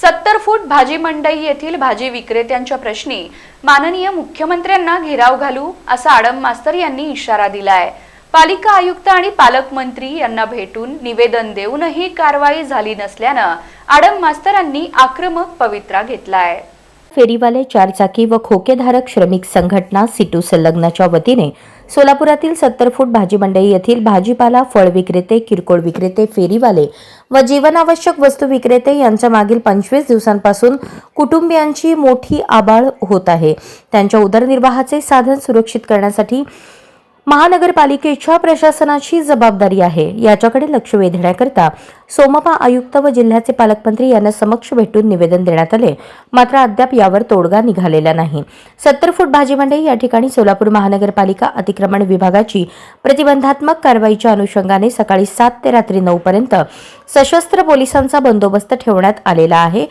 सत्तर फूट भाजी मंडई येथील भाजी विक्रेत्यांच्या प्रश्नी माननीय मुख्यमंत्र्यांना घेराव घालू असा आडम मास्तर यांनी इशारा दिलाय. पालिका आयुक्त आणि पालकमंत्री यांना भेटून निवेदन देऊनही कारवाई झाली नसल्यानं आडम मास्तरांनी आक्रमक पवित्रा घेतलाय. फेरीवाले चारचाकी व खोकेधारक श्रमिक संघटना सिटू संलग्नाच्या वतीने सोलापुरातील सत्तर फूट भाजी मंडई येथील भाजीपाला फळ विक्रेते किरकोळ विक्रेते फेरीवाले व जीवनावश्यक वस्तू विक्रेते यांच्या मागील पंचवीस दिवसांपासून कुटुंबियांची मोठी आबाळ होत आहे. त्यांच्या उदरनिर्वाहाचे साधन सुरक्षित करण्यासाठी महानगरपालिकेच्या प्रशासनाची जबाबदारी आहे. याच्याकडे लक्ष वेधण्याकरता सोमपा आयुक्त व जिल्ह्याचे पालकमंत्री यांना समक्ष भेटून निवेदन देण्यात आले. मात्र अद्याप यावर तोडगा निघालेला नाही. सत्तर फूट भाजी मंडई या ठिकाणी सोलापूर महानगरपालिका अतिक्रमण विभागाची प्रतिबंधात्मक कारवाईच्या अनुषंगाने सकाळी सात ते रात्री नऊ पर्यंत सशस्त्र पोलिसांचा बंदोबस्त ठेवण्यात आलेला आहे.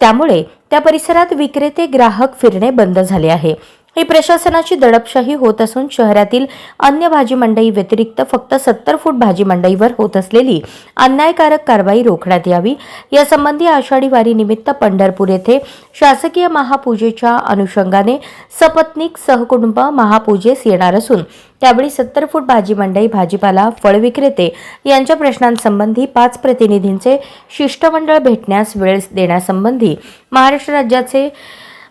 त्यामुळे त्या परिसरात विक्रेते ग्राहक फिरणे बंद झाले आहे. ही प्रशासनाची दडपशाही होत असून शहरातील अन्य भाजी मंडई व्यतिरिक्त फक्त सत्तर फूट भाजी मंडईवर होत असलेली अन्यायकारक कारवाई रोखण्यात यावी. यासंबंधी आषाढी वारीनिमित्त पंढरपूर येथे शासकीय महापूजेच्या अनुषंगाने सपत्नीक सहकुटुंब महापूजेस येणार असून त्यावेळी सत्तर फूट भाजी मंडई भाजीपाला फळ विक्रेते यांच्या प्रश्नांसंबंधी पाच प्रतिनिधींचे शिष्टमंडळ भेटण्यास वेळ देण्यासंबंधी महाराष्ट्र राज्याचे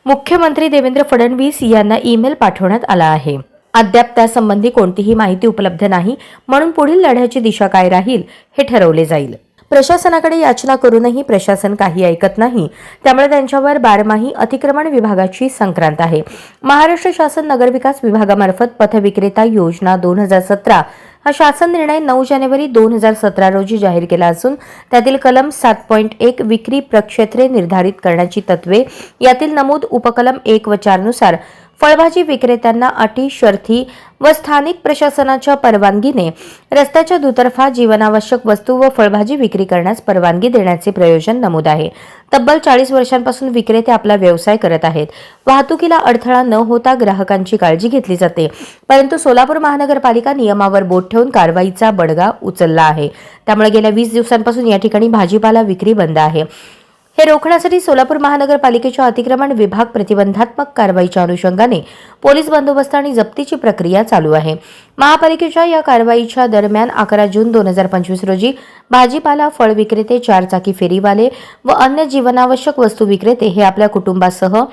मुख्यमंत्री देवेंद्र फडणवीस यांना ईमेल पाठवण्यात आला आहे. अद्याप त्यासंबंधी कोणतीही माहिती उपलब्ध नाही म्हणून पुढील लढ्याची दिशा काय राहील हे ठरवले जाईल. प्रशासनाकडे याचना करूनही प्रशासन काही ऐकत नाही. त्यामुळे त्यांच्यावर बारमाही अतिक्रमण विभागाची संक्रांत आहे. महाराष्ट्र शासन नगरविकास विभागामार्फत पथविक्रेता योजना दोन हजार सतरा हा शासन निर्णय नऊ जानेवारी दोन हजार सतरा रोजी जाहीर केला असून त्यातील कलम सात पॉईंट एक विक्री प्रक्षेत्रे निर्धारित करण्याची तत्वे यातील नमूद उपकलम एक व चारनुसार फळभाजी विक्रेत्यांना अटी शर्थी व स्थानिक प्रशासनाच्या परवानगीने रस्त्याच्या दुतर्फा जीवनावश्यक वस्तू व फळभाजी विक्री करण्यास परवानगी देण्याचे प्रयोजन नमूद आहे. तब्बल चाळीस वर्षांपासून विक्रेते आपला व्यवसाय करत आहेत. वाहतुकीला अडथळा न होता ग्राहकांची काळजी घेतली जाते. परंतु सोलापूर महानगरपालिका नियमावर बोट ठेवून कारवाईचा बडगा उचलला आहे. त्यामुळे गेल्या वीस दिवसांपासून या ठिकाणी भाजीपाला विक्री बंद आहे. हे रोखण्यासाठी सोलापूर महानगरपालिकेच्या अतिक्रमण विभाग प्रतिबंधात्मक कारवाईच्या अनुषंगाने पोलीस बंदोबस्त आणि जप्तीची प्रक्रिया चालू आहे. महापालिकेच्या या कारवाईच्या दरम्यान अकरा जून दोन हजार पंचवीस रोजी भाजीपाला फळ विक्रेते चारचाकी फेरीवाले व अन्य जीवनावश्यक वस्तू विक्रेते हे आपल्या कुटुंबासह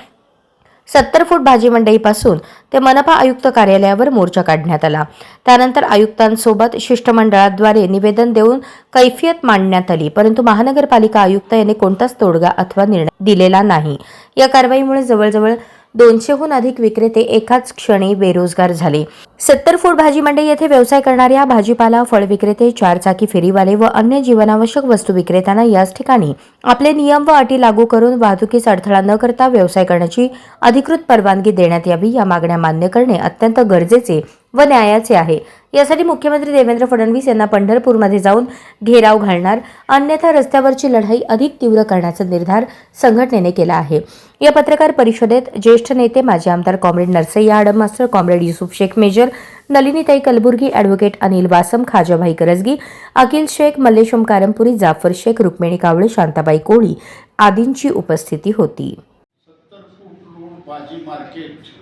सत्तर फूट भाजी मंडईपासून ते मनपा आयुक्त कार्यालयावर मोर्चा काढण्यात आला. त्यानंतर आयुक्तांसोबत शिष्टमंडळाद्वारे निवेदन देऊन कैफियत मांडण्यात आली परंतु महानगरपालिका आयुक्त यांनी कोणताच तोडगा अथवा निर्णय दिलेला नाही. या कारवाईमुळे जवळजवळ दोनशेहून अधिक विक्रेते एकाच क्षणी बेरोजगार झाले. सत्तर फूड भाजी मंडई येथे व्यवसाय करणाऱ्या भाजीपाला फळ विक्रेते चारचाकी फेरीवाले व अन्य जीवनावश्यक वस्तू विक्रेत्यांना याच ठिकाणी आपले नियम व अटी लागू करून वाहतुकीस अडथळा न करता व्यवसाय करण्याची अधिकृत परवानगी देण्यात यावी या मागण्या मान्य करणे अत्यंत गरजेचे व न्यायाचे आहे. यासाठी मुख्यमंत्री देवेंद्र फडणवीस यांना पंढरपूरमध्ये जाऊन घेराव घालणार अन्यथा रस्त्यावरची लढाई अधिक तीव्र करण्याचा निर्धार संघटनेने केला आहे. या पत्रकार परिषदेत ज्येष्ठ नेते माजी आमदार comrade Narsayya Adam master comrade Yusuf Shaikh major Nalinitai Kalburgi advocate Anil Vasam Khajabhai Karajgi Akhil Shaikh Mallesham Karampuri Jafar Shaikh Rukmini Kawale Shantabai Koli आदींची उपस्थिती होती सत्तर फूट रोड भाजी मार्केट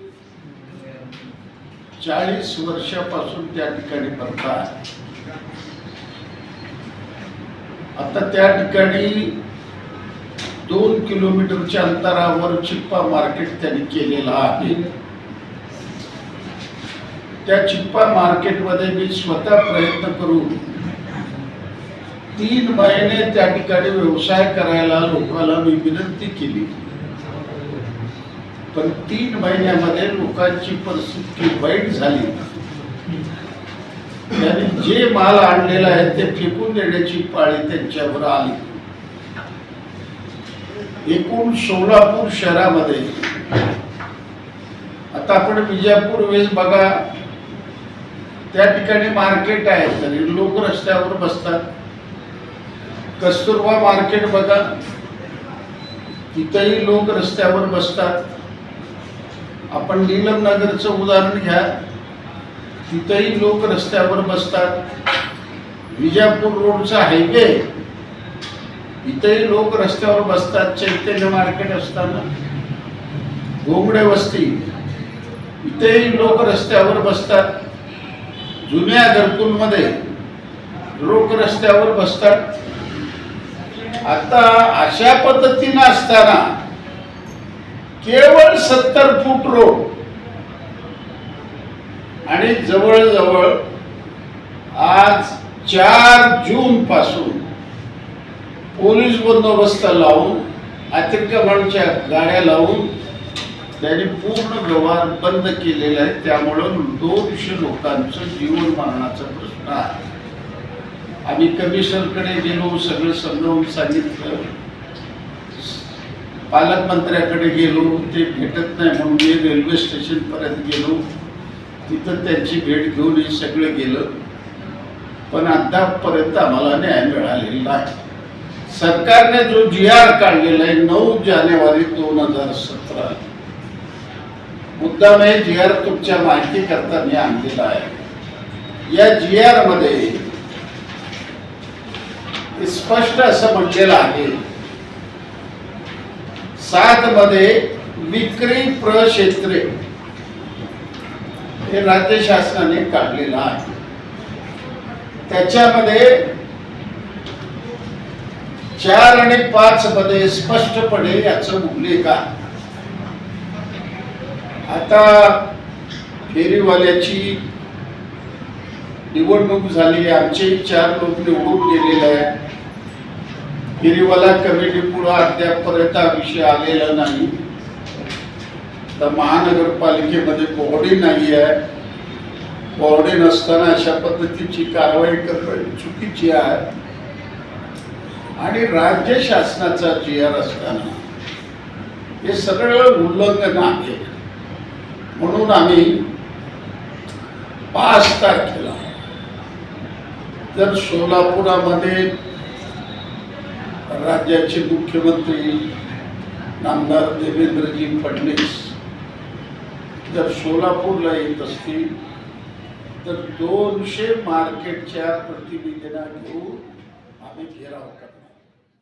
चाळीस वर्षापासून त्या ठिकाणी बनता आता त्या ठिकाणी दोन किलोमीटरच्या अंतरावर चिप्पा मार्केट त्यांनी केलेला आहे. त्या चिप्पा मार्केटमध्ये मी स्वतः प्रयत्न करून तीन महिने त्या ठिकाणी व्यवसाय करायला लोकांना मी विनंती केली. पण तीन महिन्यामध्ये लोकांची परिस्थिती वाईट झाली. त्यांनी जे माल आणलेला आहे ते फेकून देण्याची पाळी त्यांच्यावर आली. एकूण सोलापूर शहरामध्ये आता आपण विजापूर वेस बघा त्या ठिकाणी मार्केट आहे तरी लोक रस्त्यावर बसतात. कस्तुरबा मार्केट बघा तिथंही लोक रस्त्यावर बसतात. आपण नीलम नगरचं उदाहरण घ्या. तिथंही लोक रस्त्यावर बसतात. विजापूर रोडचा हायवे इथंही लोक रस्त्यावर बसतात चैतन्य मार्केट असताना. घोंगडे वस्ती. इथेही लोक रस्त्यावर बसतात. जुन्या घरकुलमध्ये लोक रस्त्यावर बसतात. आता अशा पद्धतीनं असताना केवळ सत्तर फूट रोड. आणि जवळजवळ आज चार जून पासून पोलीस बंदोबस्त लावून अतिक्रमणच्या गाड्या लावून त्यांनी पूर्ण व्यवहार बंद केलेला आहे. त्यामुळं दोनशे लोकांचं जीवन मरणाचा प्रश्न आहे. आम्ही कमिशनरकडे गेलो सगळं समजावून सांगितलं. पालकमंत्र्याकडे गेलो ते भेटत नाही म्हणून मी रेल्वे स्टेशनपर्यंत गेलो. तिथं त्यांची भेट घेऊन हे सगळं गेलं. पण अद्यापपर्यंत आम्हाला न्याय मिळालेला आहे सरकारने जो जी आर काढलेला आहे नऊ जानेवारी दोन हजार सतरा. मुद्दाम हे जी आर तुमच्या माहिती करता मी आणलेला आहे. या जी आरमध्ये स्पष्ट असं म्हटलेलं आहे सात मध्ये विक्री प्रक्षेत्रे हे राज्य शासनाने काढलेलं आहे. त्याच्यामध्ये चार आणि पाच मध्ये स्पष्टपणे याच उल्लेख आहे. आता फेरीवाल्याची निवडणूक झाली आमचे चार लोक निवडून गेलेले आहेत. गिरीवाला कमिटी पुढे अद्यापर्यंत हा विषय आलेला नाही. तर महानगरपालिकेमध्ये बॉडी नाही आहे. बॉडी नसताना अशा पद्धतीची कारवाई करणं चुकीची आहे. आणि राज्य शासनाचा जी आर असताना हे सगळं उल्लंघन आहे. म्हणून आम्ही पाच तारखेला जर सोलापुरामध्ये राज्याचे मुख्यमंत्री नामदार देवेंद्रजी फडणवीस जर सोलापूरला येत असतील तर दोनशे मार्केटच्या प्रतिनिधींना घेऊन आम्ही घेराव करतो